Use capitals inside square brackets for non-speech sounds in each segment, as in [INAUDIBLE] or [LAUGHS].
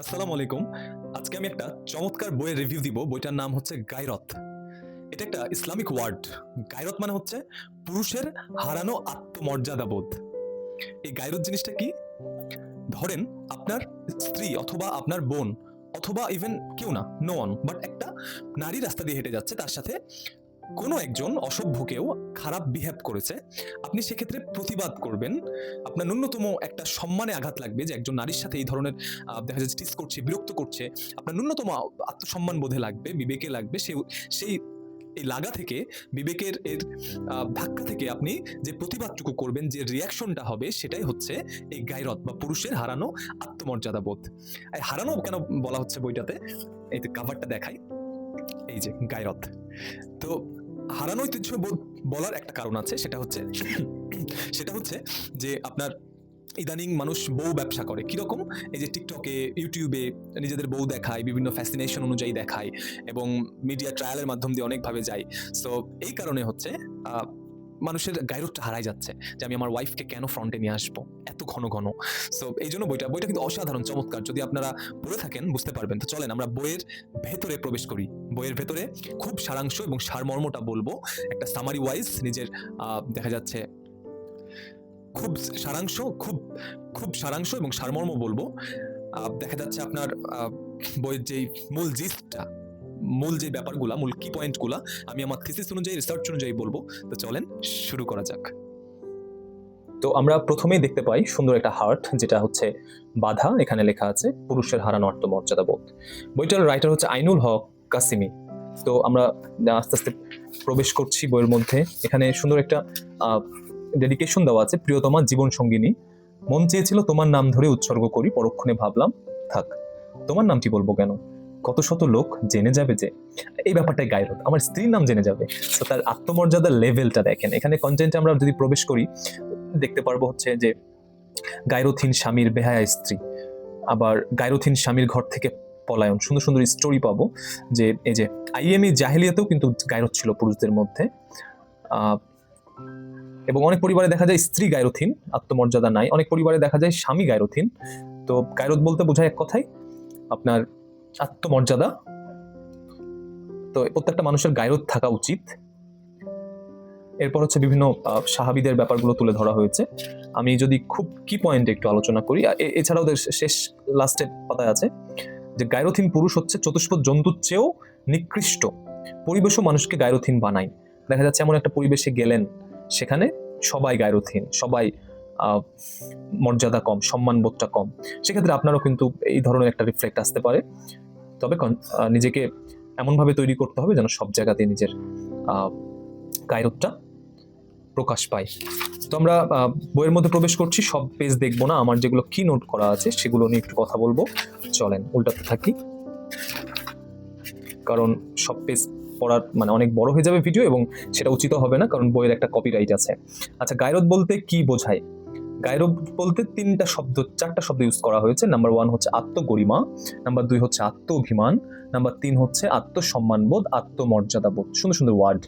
আসসালামু আলাইকুম। আজকে আমি একটা চমৎকার বইয়ের রিভিউ দিব, বইটার নাম হচ্ছে গায়রত এটা একটা ইসলামিক ওয়ার্ড গায়রত মানে হচ্ছে পুরুষের হারানো আত্মমর্যাদা বোধ এই গায়রত জিনিসটা কি? ধরেন আপনার স্ত্রী অথবা আপনার বোন অথবা ইভেন কেউ না নো অন বাট একটা নারী রাস্তা দিয়ে হেঁটে যাচ্ছে, তার সাথে কোনো একজন অসভ্যকেও খারাপ বিহেভ করেছে, আপনি সেক্ষেত্রে প্রতিবাদ করবেন। আপনার ন্যূনতম একটা সম্মানে আঘাত লাগবে যে একজন নারীর সাথে এই ধরনের দেখা যাচ্ছে টিস করছে, বিরক্ত করছে, আপনার ন্যূনতম আত্মসম্মান বোধে লাগবে, বিবেকে লাগবে সেই সেই, এই লাগা থেকে, বিবেকের এর ধাক্কা থেকে আপনি যে প্রতিবাদটুকু করবেন, যে রিয়াকশনটা হবে, সেটাই হচ্ছে এই গায়রত বা পুরুষের হারানো আত্মমর্যাদা বোধ। হারানো কেন বলা হচ্ছে বইটাতে? এই কাভারটা দেখাই। এই যে গায়রত তো হারানো ঐতিহ্য বোধ বলার একটা কারণ আছে, সেটা হচ্ছে [CLEARS THROAT] সেটা হচ্ছে যে আপনার ইদানিং মানুষ বউ ব্যবসা করে। কীরকম? এই যে টিকটকে ইউটিউবে নিজেদের বউ দেখায়, বিভিন্ন ফ্যাসিনেশন অনুযায়ী দেখায় এবং মিডিয়া ট্রায়ালের মাধ্যম দিয়ে অনেকভাবে যায়। সো এই কারণে হচ্ছে মানুষের গায়রতটা হারাই যাচ্ছে যে আমি আমার ওয়াইফকে কেন ফ্রন্টে নিয়ে আসব? এত ঘন ঘন। সো এই জন্য বইটা বইটা কিন্তু অসাধারণ, চমৎকার। যদি আপনারা পড়ে থাকেন, বুঝতে পারবেন। তো চলেন, আমরা বইয়ের ভেতরে প্রবেশ করি। বইয়ের ভেতরে খুব সারাংশ এবং সারমর্মটা বলব। একটা সামারি ওয়াইজ নিজের দেখা যাচ্ছে খুব সারাংশ, খুব খুব সারাংশ এবং সারমর্ম বলব। দেখা যাচ্ছে আপনার বইয়ের যেই মূল জিস্টটা মূল যে ব্যাপারগুলা, মূল কি পয়েন্টগুলা আমি আমার থিসিস অনুযায়ী রিসার্চ অনুযায়ী বলব। তো চলেন শুরু করা যাক। তো আমরা প্রথমেই দেখতে পাই সুন্দর একটা হার্ট যেটা হচ্ছে বাধা। এখানে লেখা আছে, পুরুষের হারানো আত্মমর্যাদা বোধ। বইটার রাইটার হচ্ছে আইনুল হক কাসিমি। তো আমরা আস্তে আস্তে প্রবেশ করছি বইয়ের মধ্যে। এখানে সুন্দর একটা ডেডিকেশন দেওয়া আছে, প্রিয়তমা জীবন সঙ্গিনী। মন চেয়েছিল তোমার নাম ধরে উৎসর্গ করি, পরক্ষণে ভাবলাম, থাক। তোমার নামটি বলব কেন? কত শত লোক জেনে যাবে যে এই ব্যাপারটাই গায়রত আমার স্ত্রীর নাম জেনে যাবে। তো তার আত্মমর্যাদার লেভেলটা দেখেন। এখানে কন্টেন্টে আমরা যদি প্রবেশ করি, দেখতে পারব হচ্ছে যে গায়রথিন স্বামীর বেহায়া স্ত্রী, আবার গায়রথিন স্বামীর ঘর থেকে পলায়ন। সুন্দর সুন্দর স্টোরি পাবো যে এই যে আইএমই জাহেলিয়াতেও কিন্তু গায়রত ছিল পুরুষদের মধ্যে। এবং অনেক পরিবারে দেখা যায় স্ত্রী গায়রথিন, আত্মমর্যাদা নাই। অনেক পরিবারে দেখা যায় স্বামী গায়রথিন। তো গায়রত বলতে বোঝায় এক কথাই আপনার আত্মমর্যাদা তো প্রত্যেকটা মানুষের গায়রত থাকা উচিত। এরপর হচ্ছে বিভিন্ন সাহাবিদের ব্যাপারগুলো তুলে ধরা হয়েছে। আমি যদি খুব কি পয়েন্ট একটু আলোচনা করি এছাড়াও শেষ লাস্টের পাতায় আছে যে গায়রথহীন পুরুষ হচ্ছে চতুষ্পদ জন্তুর চেয়েও নিকৃষ্ট। পরিবেশও মানুষকে গায়রথহীন বানায়। দেখা যাচ্ছে এমন একটা পরিবেশে গেলেন, সেখানে সবাই গায়রথহীন সবাই মর্যাদা কম সম্মানবোধটা কম। সেক্ষেত্রে আপনারও কিন্তু এই ধরনের একটা রিফ্লেক্ট আসতে পারে। তবে নিজেকে এমনভাবে তৈরি করতে হবে যেন সব জায়গাতে নিজের আহ, গায়রতটা প্রকাশ পায়। তো আমরা বইয়ের মধ্যে প্রবেশ করছি সব পেজ দেখব না আমার যেগুলো কি নোট করা আছে সেগুলো নিয়ে একটু কথা বলব। চলেন উল্টাতে থাকি। কারণ সব পেজ পড়ার মানে অনেক বড় হয়ে যাবে ভিডিও এবং সেটা উচিত হবে না কারণ বইয়ের একটা কপিরাইট আছে। আচ্ছা গায়রত বলতে কি বোঝায়? গায়রত বলতে তিনটা শব্দ, চারটা শব্দ ইউজ করা হয়েছে। নাম্বার ওয়ান হচ্ছে আত্মগরিমা নাম্বার দুই হচ্ছে আত্ম অভিমান নাম্বার তিন হচ্ছে আত্মসম্মানবোধ, আত্মমর্যাদাবোধ। সুন্দর সুন্দর ওয়ার্ড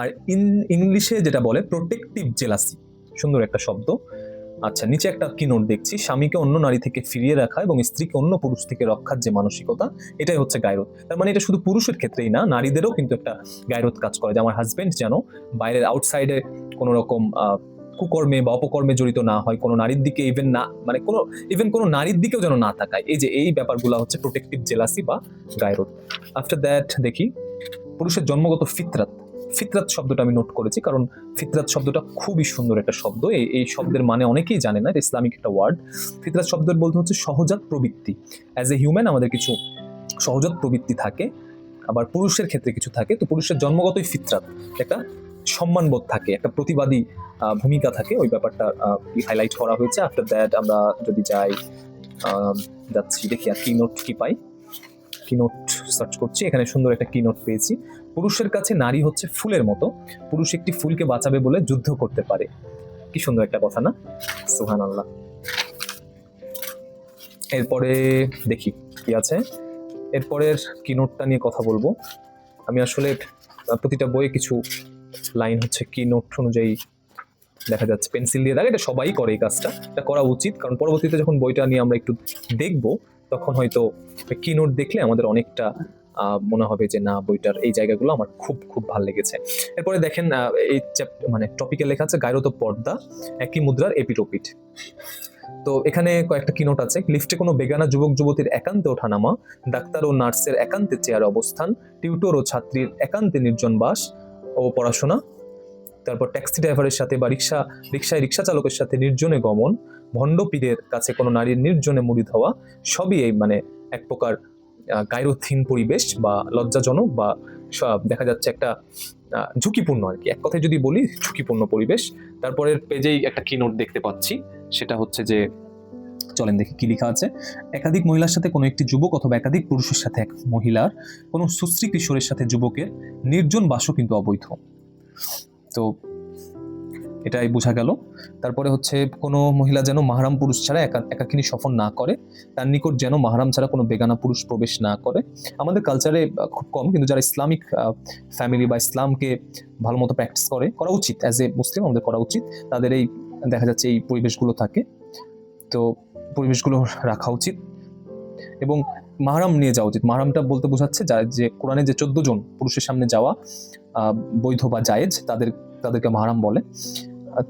আর ইন, ইংলিশে যেটা বলে প্রোটেক্টিভ জেলাসি সুন্দর একটা শব্দ। আচ্ছা নিচে একটা কি নোট দেখছি? স্বামীকে অন্য নারী থেকে ফিরিয়ে রাখা এবং স্ত্রীকে অন্য পুরুষ থেকে রক্ষার যে মানসিকতা, এটাই হচ্ছে গায়রত তার মানে এটা শুধু পুরুষের ক্ষেত্রেই না, নারীদেরও কিন্তু একটা গায়রত কাজ করে। যে আমার হাজব্যান্ড যেন বাইরের আউটসাইডে কোনো রকম কুকর্মে বা অপকর্মে জড়িত না হয়, কোনো নারীর দিকে ইভেন না মানে কোনো ইভেন কোনো নারীর দিকেও যেন না থাকায় এই যে এই ব্যাপারগুলো হচ্ছে প্রোটেক্টিভ জেলাসি বা গায়রোড আফটার দ্যাট দেখি, পুরুষের জন্মগত ফিতরাত। ফিতরাত শব্দটা আমি নোট করেছি কারণ ফিতরাত শব্দটা খুবই সুন্দর একটা শব্দ। এই এই শব্দের মানে অনেকেই জানে না, এটা ইসলামিক একটা ওয়ার্ড ফিতরাত শব্দের বলতে হচ্ছে সহজাত প্রবৃত্তি। অ্যাজ এ হিউম্যান আমাদের কিছু সহজাত প্রবৃত্তি থাকে, আবার পুরুষের ক্ষেত্রে কিছু থাকে। তো পুরুষের জন্মগতই ফিতরাত। একটা সম্মানবোধ থাকে, একটা প্রতিবাদী ভূমিকা থাকে, ওই ব্যাপারটা হাইলাইট করা হয়েছে। আফটার দ্যাট আমরা যদি যাই যাচ্ছি, দেখি আর কি নোট কি পাই। কি নোট সার্চ করছি, এখানে সুন্দর একটা কি নোট পেয়েছি। পুরুষের কাছে নারী হচ্ছে ফুলের মতো, পুরুষ একটি ফুলকে বাঁচাবে বলে যুদ্ধ করতে পারে। কি সুন্দর একটা কথা না? সুহান আল্লাহ এরপরে দেখি কি আছে। এরপরের কি নোটটা নিয়ে কথা বলব। আমি আসলে প্রতিটা বইয়ে কিছু লাইন হচ্ছে কি নোট অনুযায়ী দেখা যাচ্ছে পেন্সিল দিয়ে। থাকে এটা সবাই করে এই কাজটা। এটা করা উচিত, কারণ পরবর্তীতে যখন বইটা নিয়ে আমরা একটু দেখব, তখন হয়তো কি নোট দেখলে আমাদের অনেকটা মনে হবে যে না, বইটার এই জায়গাগুলো আমার খুব খুব ভালো লেগেছে। এরপরে দেখেন এই মানে টপিকে লেখা আছে গায়রত পর্দা, একই মুদ্রার এপিটোপিট। তো এখানে কয়েকটা কিনোট আছে, লিফটে কোনো বেগানা যুবক, যুবতীর একান্তে ওঠানামা, ডাক্তার ও নার্সের একান্তে চেয়ার অবস্থান, টিউটর ও ছাত্রীর একান্তে নির্জন বাস ও পড়াশোনা। তারপর ট্যাক্সি ড্রাইভারের সাথে বা রিক্সা, রিক্সায় রিক্সা চালকের সাথে নির্জনে গমন ভণ্ড পীরের কাছে কোনো নারীর নির্জনে মুড়ি ধাওয়া সবই এই মানে এক প্রকার গায়রোথীন পরিবেশ বা লজ্জাজনক বা দেখা যাচ্ছে একটা ঝুঁকিপূর্ণ আর কি। এক কথায় যদি বলি, ঝুঁকিপূর্ণ পরিবেশ। তারপরের পেজেই একটা কিনোট দেখতে পাচ্ছি। সেটা হচ্ছে যে চলেন দেখি কি লেখা আছে। একাধিক মহিলার সাথে কোনো একটি যুবক অথবা একাধিক পুরুষের সাথে এক মহিলার কোনো সুশ্রী কিশোরের সাথে যুবকের নির্জন বাসও কিন্তু অবৈধ। তো এটাই বোঝা গেল। তারপরে হচ্ছে কোনো মহিলা যেন মাহারাম পুরুষ ছাড়া একা, একাকিনী সফর না করে, তার নিকট যেন মাহারাম ছাড়া কোনো বেগানা পুরুষ প্রবেশ না করে। আমাদের কালচারে খুব কম, কিন্তু যারা ইসলামিক ফ্যামিলি বা ইসলামকে ভালো মতো প্র্যাকটিস করে, করা উচিত। অ্যাজ এ মুসলিম আমাদের করা উচিত। তাদের এই, দেখা যাচ্ছে এই পরিবেশগুলো থাকে। তো পরিবেশগুলো রাখা উচিত এবং মাহারাম নিয়ে যাওয়া উচিত। মাহারামটা বলতে বোঝাচ্ছে যা যে কোরআনে যে চোদ্দ জন পুরুষের সামনে যাওয়া বৈধ বা জায়েজ, তাদের তাদেরকে মাহারাম বলে।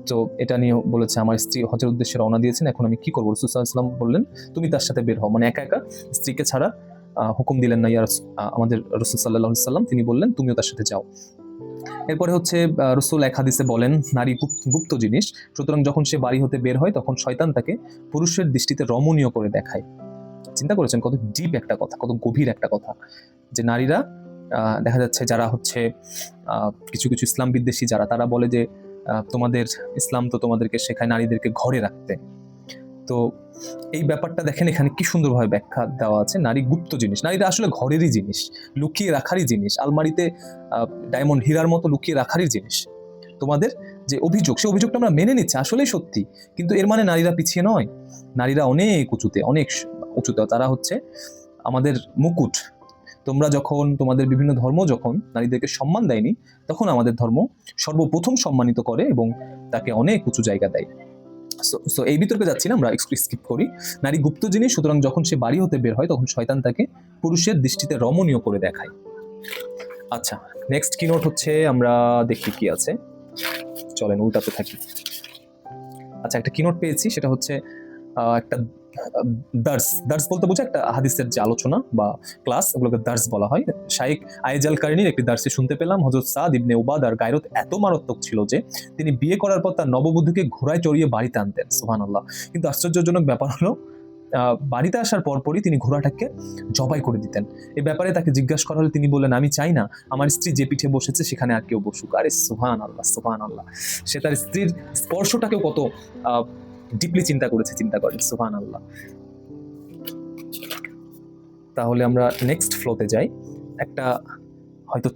তো এটা নিয়ে বলেছে, আমার স্ত্রী হজের উদ্দেশ্যে রওনা দিয়েছেন, এখন আমি কি করব? রসুল সাল্লাম বললেন, তুমি তার সাথে বের হও। মানে একা একা স্ত্রীকে ছাড়া হুকুম দিলেন না ইয়ার আমাদের রসুল সাল্লাহ সাল্লাম তিনি বললেন, তুমিও তার সাথে যাও। এরপরে হচ্ছে রসুল এক হাদিসে বলেন, নারী গুপ্ত জিনিস, সুতরাং যখন সে বাড়ি হতে বের হয়, তখন শয়তান তাকে পুরুষের দৃষ্টিতে রমণীয় করে দেখায়। চিন্তা করেছেন, কত ডিপ একটা কথা, কত গভীর একটা কথা, যে নারীরা দেখা যাচ্ছে যারা হচ্ছে কিছু কিছু ইসলাম বিদ্বেষী যারা, তারা বলে যে তোমাদের ইসলাম তো তোমাদেরকে শেখায় নারীদেরকে ঘরে রাখতে। তো এই ব্যাপারটা দেখেন এখানে কি সুন্দরভাবে ব্যাখ্যা দেওয়া আছে। নারী গুপ্ত জিনিস। নারীরা আসলে ঘরেরই জিনিস, লুকিয়ে রাখারই জিনিস। আলমারিতে ডায়মন্ড হীরার মতো লুকিয়ে রাখারই জিনিস। তোমাদের যে অভিযোগ, সে অভিযোগটা আমরা মেনে নিচ্ছি, আসলেই সত্যি। কিন্তু এর মানে নারীরা পিছিয়ে নয়। নারীরা অনেক উঁচুতে অনেক উঁচুতে। তারা হচ্ছে আমাদের মুকুট। তোমরা যখন, তোমাদের বিভিন্ন ধর্ম যখন নারীদেরকে সম্মান দেয়নি, তখন আমাদের ধর্ম সর্বপ্রথম সম্মানিত করে এবং তাকে অনেক উঁচু জায়গা দেয়। সো এই বিতর্কে যাচ্ছি না, আমরা স্কিপ করি। নারী গুপ্ত জিনিস সুতরাং যখন সে বাড়ি হতে বের হয়, তখন শয়তান তাকে পুরুষের দৃষ্টিতে রমণীয় করে দেখায়। আচ্ছা নেক্সট কি নোট হচ্ছে, আমরা দেখি কি আছে। চলেন, উল্টাতে থাকি। আচ্ছা একটা কি নোট পেয়েছি, সেটা হচ্ছে একটা দার্স দার্স বলতে বোঝা একটা হাদিসের যে আলোচনা বা ক্লাস, ওগুলোকে দার্স বলা হয়। শাইক আয়েজাল কারিনীর একটি দার্সে শুনতে পেলাম। হজরত সাদ ইবনে উবাদ আর গায়রত এত মারাত্মক ছিল যে, তিনি বিয়ে করার পর তার নববধূকে ঘোড়ায় চড়িয়ে বাড়িতে আনতেন সুহান আল্লাহ কিন্তু আশ্চর্যজনক ব্যাপার হলো বাড়িতে আসার পরপরই তিনি ঘোড়াটাকে জবাই করে দিতেন। এই ব্যাপারে তাকে জিজ্ঞাসা করা হলে তিনি বললেন, আমি চাই না, আমার স্ত্রী যে পিঠে বসেছে সেখানে আর কেউ বসুক। আরে সুহান আল্লাহ সুহান আল্লাহ সে তার স্ত্রীর স্পর্শটাকেও কত ডিপলি চিন্তা করেছে, চিন্তা করেন সুহান আল্লাহ তাহলে আমরা নেক্সট ফ্লোতে যাই। একটা হয়তো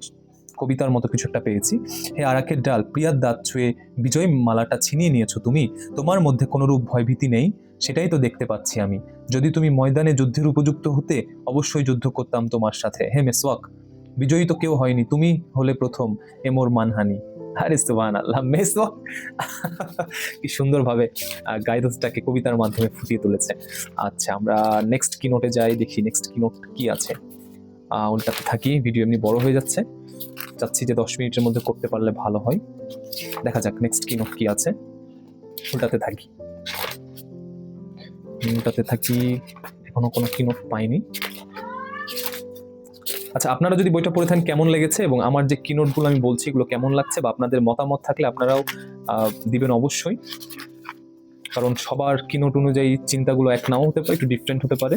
কবিতার মতো কিছু একটা পেয়েছি। হে আরাকের ডাল, প্রিয়ার দাঁত ছুঁয়ে বিজয় মালাটা ছিনিয়ে নিয়েছো তুমি? তোমার মধ্যে কোনোরূপ ভয়ভীতি নেই? সেটাই তো দেখতে পাচ্ছি আমি। যদি তুমি ময়দানে যুদ্ধের উপযুক্ত হতে, অবশ্যই যুদ্ধ করতাম তোমার সাথে। হে মেসওয়াক, বিজয়ী তো কেউ হয়নি। তুমি হলে প্রথম, এ মোর মানহানি। আরে সুবান আল্লাহ মেসওয়াক কি সুন্দরভাবে গাইডেন্সটাকে কবিতার মাধ্যমে ফুটিয়ে তুলেছে। আচ্ছা আমরা নেক্সট কিনোটে যাই, দেখি নেক্সট কিনোট কি আছে। উল্টাতে থাকি ভিডিও এমনি বড় হয়ে যাচ্ছে। চাচ্ছি যে দশ মিনিটের মধ্যে করতে পারলে ভালো হয়। দেখা যাক নেক্সট কিনোট কি আছে। উল্টাতে থাকি। উল্টাতে থাকি, এখনও কোনো কিনোট পাইনি। আচ্ছা আপনারা যদি বইটা পড়ে থাকেন, কেমন লেগেছে? এবং আমার যে কিনোটগুলো আমি বলছি, এগুলো কেমন লাগছে? বা আপনাদের মতামত থাকলে আপনারাও দিবেন অবশ্যই। কারণ সবার কিনোট অনুযায়ী চিন্তাগুলো এক নাও হতে পারে, একটু ডিফারেন্ট হতে পারে।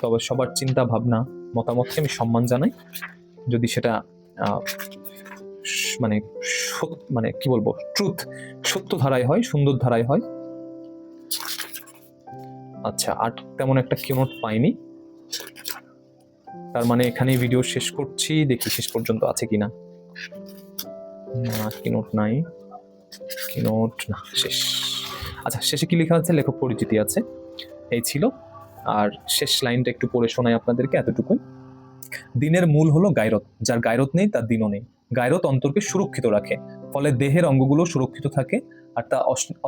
তবে সবার চিন্তা, ভাবনা, মতামতকে আমি সম্মান জানাই। যদি সেটা মানে মানে কি বলব ট্রুথ সত্য ধারায় হয়, সুন্দর ধারায় হয়। আচ্ছা আর তেমন একটা কিনোট পাইনি। তার মানে এখানে ভিডিও শেষ করছি, দেখি শেষ পর্যন্ত আছে কিনা। না কিনোট নাই। কিনোট না, শেষ। আচ্ছা শেষে কি লেখা আছে? লেখক পরিচিতি আছে। এই ছিল। আর শেষ লাইনটা একটু পড়ে শোনাই আপনাদেরকে, এতটুকুই। দিনের মূল হলো গায়রত যার গায়রত নেই, তার দিনও নেই। গায়রত অন্তরকে সুরক্ষিত রাখে, ফলে দেহের অঙ্গগুলো সুরক্ষিত থাকে আর তা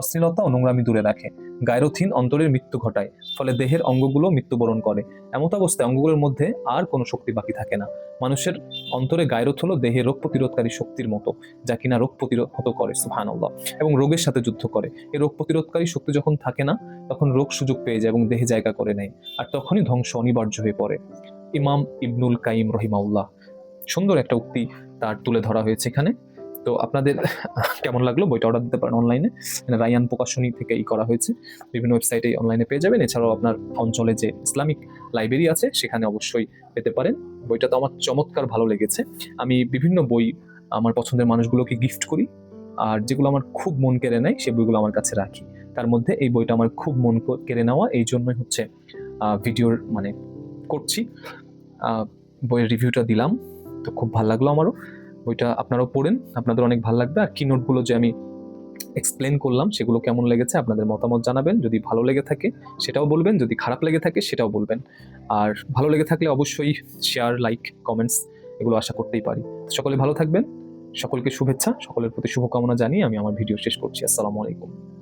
অশ্লীলতা ও নোংরামি দূরে রাখে। গায়রথহীন অন্তরের মৃত্যু ঘটায়, ফলে দেহের অঙ্গগুলো মৃত্যুবরণ করে। এমত অবস্থায় অঙ্গগুলোর মধ্যে আর কোনো শক্তি বাকি থাকে না। মানুষের অন্তরে গায়রথ হলো দেহের রোগ প্রতিরোধকারী শক্তির মতো, যা কিনা রোগ প্রতিরোধ করে, সুবহানাল্লাহ, এবং রোগের সাথে যুদ্ধ করে। এই রোগ প্রতিরোধকারী শক্তি যখন থাকে না, তখন রোগ সুযোগ পেয়ে যায় এবং দেহে জায়গা করে নেয়, আর তখনই ধ্বংস অনিবার্য হয়ে পড়ে। ইমাম ইবনুল কাইম রহিমাউল্লাহ। সুন্দর একটা উক্তি তার তুলে ধরা হয়েছে এখানে। তো আপনাদের [LAUGHS] কেমন লাগল? বইটা অর্ডার দিতে পারেন অনলাইনে রায়ান প্রকাশনী থেকে ই করা হয়েছে। বিভিন্ন ওয়েবসাইটে অনলাইনে পেয়ে যাবেন। এছাড়াও আপনার অঞ্চলে যে ইসলামিক লাইব্রেরি আছে, সেখানে অবশ্যই পেতে পারেন। বইটা তো আমার চমৎকার ভালো লেগেছে। আমি বিভিন্ন বই আমার পছন্দের মানুষগুলোকে গিফট করি। আর যেগুলো আমার খুব মন কেড়ে নেয় সেই বইগুলো আমার কাছে রাখি। তার মধ্যে এই বইটা আমার খুব মন কেড়ে নেওয়া। এই জন্যই হচ্ছে ভিডিওর মানে করছি। বইয়ের রিভিউটা দিলাম। তো খুব ভালো লাগল আমারও। বইটা আপনারাও পড়েন, আপনাদের অনেক ভালো লাগবে। আর কি নোটগুলো যে আমি এক্সপ্লেন করলাম, সেগুলো কেমন লেগেছে আপনাদের মতামত জানাবেন। যদি ভালো লেগে থাকে, সেটাও বলবেন। যদি খারাপ লেগে থাকে, সেটাও বলবেন। আর ভালো লেগে থাকলে অবশ্যই শেয়ার লাইক কমেন্টস এগুলো আশা করতেই পারি। সকলে ভালো থাকবেন। সকলকে শুভেচ্ছা। সকলের প্রতি শুভকামনা জানিয়ে আমি আমার ভিডিও শেষ করছি। আসসালামু আলাইকুম।